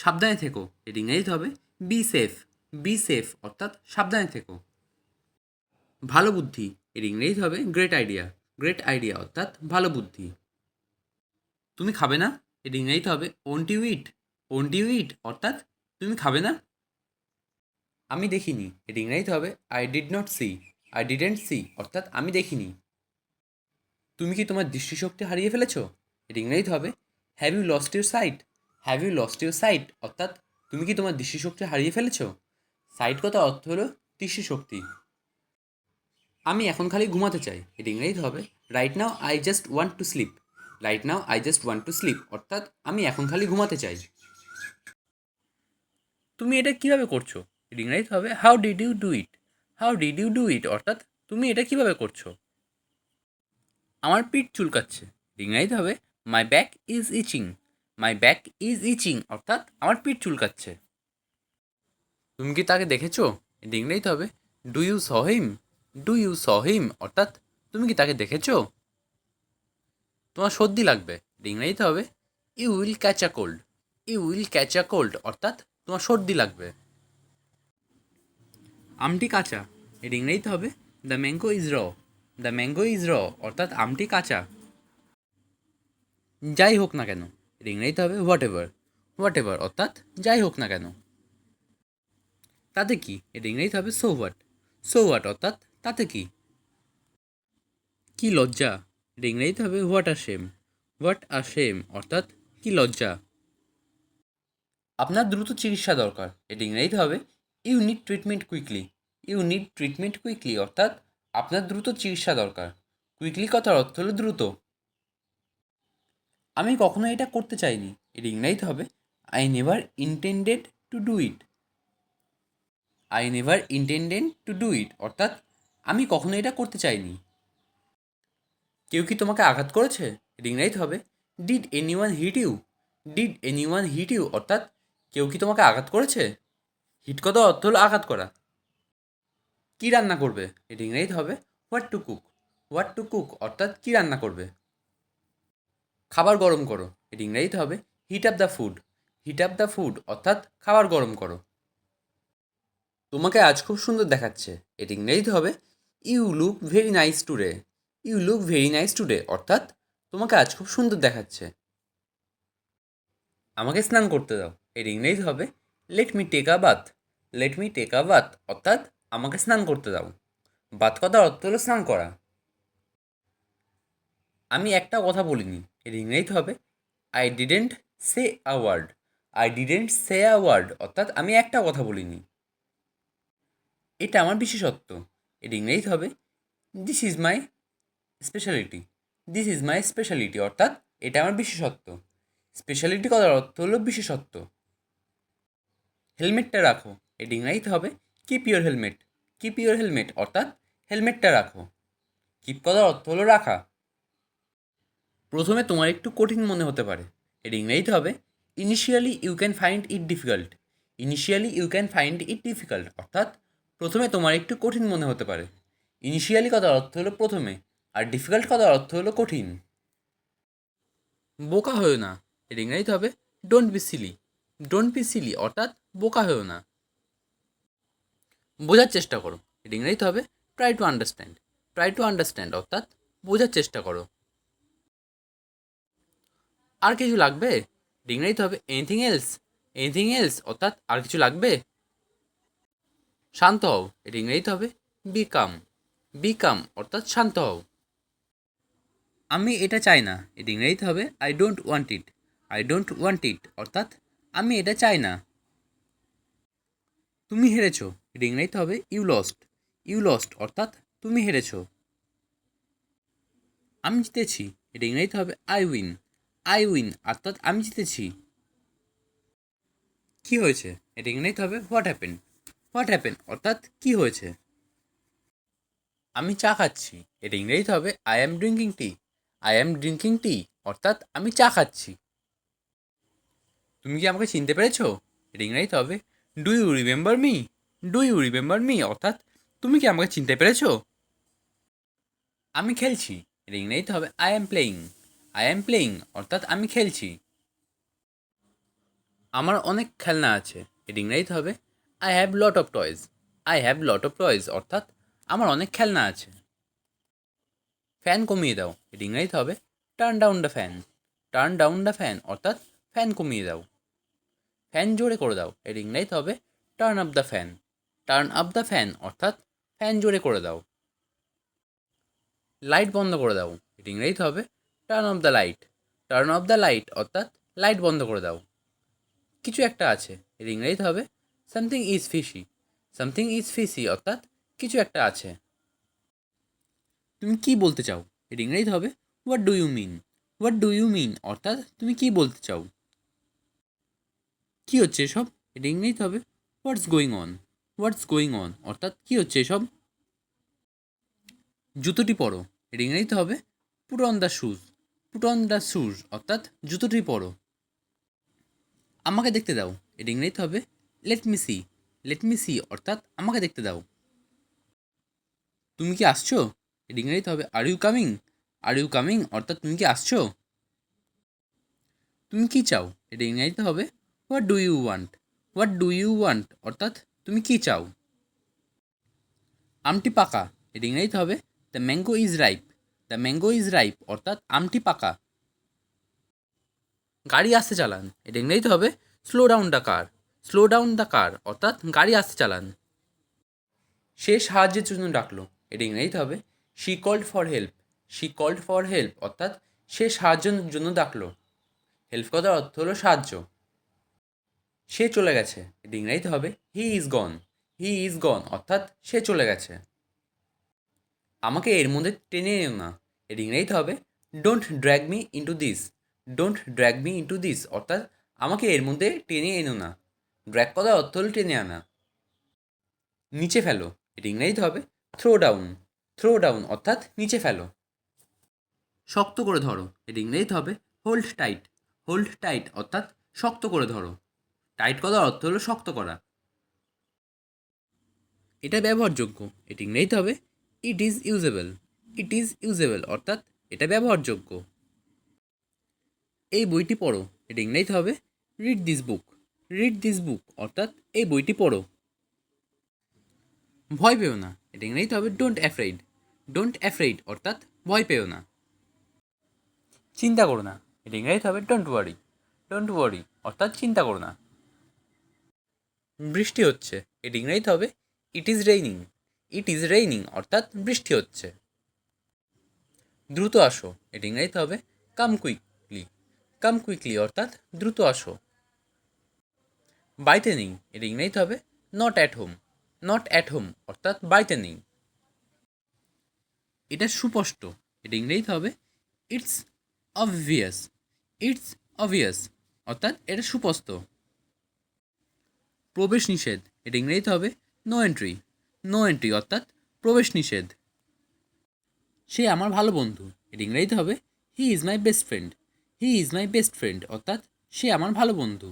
সাবধানে থেকো। এটি ইংরেজিতে হবে। বি সেফ বি সেফ অর্থাৎ সাবধানে থেকো। ভালো বুদ্ধি। এর ইংরেজিতে হবে। গ্রেট আইডিয়া গ্রেট আইডিয়া অর্থাৎ ভালো বুদ্ধি। তুমি খাবে না? এর ইংরেজিতে হবে। Won't you eat won't you eat অর্থাৎ তুমি খাবে না? আমি দেখিনি। এর ইংরেজিতে হবে। I did not see I didn't see অর্থাৎ আমি দেখিনি। তুমি কি তোমার দৃষ্টিশক্তি হারিয়ে ফেলেছো? এর ইংরেজিতে হবে। Have you lost your sight have you lost your sight অর্থাৎ তুমি কি তোমার দৃষ্টিশক্তি হারিয়ে ফেলেছ? সাইট কথা অর্থ হলো দৃষ্টিশক্তি। আমি এখন খালি ঘুমাতে চাই। এটা ইংরেজিতে হবে। Right now I just want to sleep right now I just want to sleep অর্থাৎ আমি এখন খালি ঘুমাতে চাই। তুমি এটা কীভাবে করছ? এটা ইংরেজিতে হবে। How did you do it how did you do it অর্থাৎ তুমি এটা কীভাবে করছ? আমার পিঠ চুলকাচ্ছে। ইংরেজিতে হবে। My back is itching my back is itching অর্থাৎ আমার পিঠ চুলকাচ্ছে। তুমি কি তাকে দেখেছ? এটা ইংরেজিতে হবে do you saw him do you saw him অর্থাৎ, তুমি কি তাকে দেখেছ? তোমার সর্দি লাগবে, এটা ইংরেজিতে হবে you will catch a cold you will catch a cold অর্থাৎ তোমার সর্দি লাগবে। আমটি কাঁচা এর ইংরেজিতে হবে the mango is raw the mango is raw অর্থাৎ আমটি কাঁচা। যাই হোক না কেন ইংরেজিতে হবে হোয়াট এভার হোয়াট এভার অর্থাৎ যাই হোক না কেন। তাতে কি? এর ইংরেজিতে হবে সো হোয়াট সো হোয়াট অর্থাৎ তাতে কি? কি লজ্জা? এর ইংরেজিতে হবে what are shame what are shame অর্থাৎ কি লজ্জা? আপনার দ্রুত চিকিৎসা দরকার। এটি ইংরেজিতে হবে you need treatment quickly you need treatment quickly অর্থাৎ আপনার দ্রুত চিকিৎসা দরকার। কুইকলি কথার অর্থ হলো দ্রুত। আমি কখনো এটা করতে চাইনি। এটি ইংরেজিতে হবে। I never intended to do it I never intended to do it অর্থাৎ আমি কখনো এটা করতে চাইনি। কেউ কি তোমাকে আঘাত করেছে? এটি ইংরেজিতে হবে। Did anyone hit you did anyone hit you অর্থাৎ কেউ কি তোমাকে আঘাত করেছে? হিট কথা অর্থ হলো আঘাত করা। কী রান্না করবে? এটি ইংরেজিতে হবে। What to cook what to cook অর্থাৎ কী রান্না করবে? খাবার গরম করো। এটি ইংরেজিতে হবে heat up the food heat up the food অর্থাৎ খাবার গরম করো। তোমাকে আজ খুব সুন্দর দেখাচ্ছে। এটি ইংরেজিতে হবে you look very nice today you look very nice today অর্থাৎ তোমাকে আজ খুব সুন্দর দেখাচ্ছে। আমাকে স্নান করতে দাও। এর ইংরেজি হবে let me take a bath let me take a bath অর্থাৎ আমাকে স্নান করতে দাও। বাত কথার অর্থ হলো স্নান করা। আমি একটা কথা বলিনি, এর ইংরেজি হবে I didn't say a word I didn't say a word অর্থাৎ আমি একটা কথা বলিনি। এটা আমার বিশেষত্ব, এর ইংরেজি হবে this is my speciality this is my speciality অর্থাৎ এটা আমার বিশেষত্ব। স্পেশালিটি কথার অর্থ হলো বিশেষত্ব। হেলমেটটা রাখো এটি ইংরাজিতে হবে keep your helmet keep your helmet অর্থাৎ হেলমেটটা রাখো। কিপ কথার অর্থ হলো রাখা। প্রথমে তোমার একটু কঠিন মনে হতে পারে। এর ইংরেজিতে হবে initially you can find it difficult initially you can find it difficult অর্থাৎ প্রথমে তোমার একটু কঠিন মনে হতে পারে। ইনিশিয়ালি কথার অর্থ হলো প্রথমে, আর ডিফিকাল্ট কথার অর্থ হলো কঠিন। বোকা হয়েও না। এর ইংরেজিতে হবে don't be silly don't be silly অর্থাৎ বোকা হয়েও না। বোঝার চেষ্টা করো। এর ইংরেজিতে হবে try to understand try to understand অর্থাৎ বোঝার চেষ্টা করো। আর কিছু লাগবে? এর ইংরেজিতে হবে। এনিথিং এলস এনিথিং এলস অর্থাৎ আর কিছু লাগবে? শান্ত হও। এর ইংরেজিতে হবে। বি কাম বি কাম অর্থাৎ শান্ত হও। আমি এটা চাই না। এটি ইংরেজিতে হবে। I don't want it I don't want it অর্থাৎ আমি এটা চাই না। তুমি হেরেছো। এটি হবে। ইউ লস্ট ইউ লস্ট অর্থাৎ তুমি হেরেছো। আমি জিতেছি। এটি ইংরেজিতে হবে। আই উইন আই উইন, অর্থাৎ আমি জিতেছি। কি হয়েছে? এটি ইংরেজিতে হবে? হোয়াট হ্যাপেন হোয়াট হ্যাপেন অর্থাৎ কি হয়েছে? আমি চা খাচ্ছি। এটা ইংরেজিতে হবে? I am drinking tea I am drinking tea অর্থাৎ আমি চা খাচ্ছি। তুমি কি আমাকে চিনতে পেরেছ? এটা ইংরেজিতে হবে। Do you remember me do you remember me অর্থাৎ তুমি কি আমাকে চিনতে পেরেছ? আমি খেলছি। এটা ইংরেজিতে হবে। I am playing I am playing অর্থাৎ আমি খেলছি। আমার অনেক খেলনা আছে। এর ইংরেজিতে হবে। I have lot of toys I have lot of toys অর্থাৎ আমার অনেক খেলনা আছে। ফ্যান কমিয়ে দাও। এর ইংরেজিতে হবে। Turn down the fan turn down the fan অর্থাৎ ফ্যান কমিয়ে দাও। ফ্যান জোরে করে দাও। এর ইংরেজিতে হবে। Turn up the fan turn up the fan অর্থাৎ ফ্যান জোরে করে দাও। লাইট বন্ধ করে দাও। এর ইংরেজিতে হবে। Turn off the light turn off the light অর্থাৎ লাইট বন্ধ করে দাও। কিছু একটা আছে এর ইংরেজিতে হবে। Something is fishy something is fishy অর্থাৎ কিছু একটা আছে। তুমি কি বলতে চাও? এর ইংরেজিতে হবে। What do you mean what do you mean অর্থাৎ তুমি কি বলতে চাও? কি হচ্ছে এসব? এর ইংরেজিতে হবে। What's going on what's going on অর্থাৎ কি হচ্ছে এসব? জুতোটি পরো। এর ইংরেজিতে হবে। Put on the shoes put on the shoes অর্থাৎ জুতোটি পরো। আমাকে দেখতে দাও এর ইংরেজিতে হবে let me see let me see অর্থাৎ আমাকে দেখতে দাও। তুমি কি আসছো? এর ইংরেজিতে হবে are you coming are you coming অর্থাৎ তুমি কি আসছো? তুমি কি চাও? এটা ইংরেজিতে হবে what do you want what do you want অর্থাৎ তুমি কি চাও? আমটি পাকা, এটা ইংরেজিতে হবে the mango is ripe the mango is ripe অর্থাৎ আমটি পাকা। গাড়ি আসতে চালান। এটা ইংরেজিতে হবে slow down the car slow down the car অর্থাৎ গাড়ি আসতে চালান। সে সাহায্যের জন্য ডাকলো। এটা ইংরেজিতে হবে she called for help she called for help অর্থাৎ সে সাহায্যের জন্য ডাকলো। হেল্প কথার অর্থ হলো সাহায্য। সে চলে গেছে। এটা ইংরেজিতে হবে he is gone he is gone অর্থাৎ সে চলে গেছে। আমাকে এর মধ্যে টেনে এনো না এর ইংরেজিতে হবে। Don't drag me into this don't drag me into this অর্থাৎ আমাকে এর মধ্যে টেনে এনো না। ড্র্যাগ কথার অর্থ হলো টেনে আনা। নিচে ফেলো এটা ইংরেজিতে হবে। থ্রো ডাউন থ্রো ডাউন অর্থাৎ নিচে ফেলো। শক্ত করে ধরো এটা ইংরেজিতে হবে। হোল্ড টাইট হোল্ড টাইট অর্থাৎ শক্ত করে ধরো। টাইট করার অর্থ হলো শক্ত করা। এটা ব্যবহারযোগ্য এটি ইংরেজিতে হবে। It is usable it is usable অর্থাৎ এটা ব্যবহারযোগ্য। এই বইটি পড়ো। এটা ইংরেজিতে হবে। Read this book read this book অর্থাৎ এই বইটি পড়ো। ভয় পেও না। এটা ইংরেজিতে হবে। ডোন্ট অ্যাফ্রেড ডোন্ট অ্যাফ্রেড অর্থাৎ ভয় পেও না। চিন্তা করো না। এটা ইংরেজিতে হবে। ডোন্ট ওয়ারি ডোন্ট ওয়ারি অর্থাৎ চিন্তা করো না। বৃষ্টি হচ্ছে। এটা ইংরেজিতে হবে। It is raining it is raining অর্থাৎ বৃষ্টি হচ্ছে। দ্রুত আসো, এটা ইংরেজিতে হবে কাম কুইকলি কাম কুইকলি অর্থাৎ দ্রুত আসো। বাড়িতে নেই এটা ইংরেজিতে হবে not at home not at home অর্থাৎ বাড়িতে নেই এটা সুস্পষ্ট, এটা ইংরেজিতে হবে ইটস অবভিয়াস ইটস অবভিয়াস অর্থাৎ এটা সুস্পষ্ট। প্রবেশ নিষেধ, এটা ইংরেজিতে হবে নো এন্ট্রি নো এন্ট্রি, অর্থাৎ প্রবেশ নিষেধ। সে আমার ভালো বন্ধু, এটি ইংরেজিতে হবে he is my best friend he is my best friend অর্থাৎ সে আমার ভালো বন্ধু।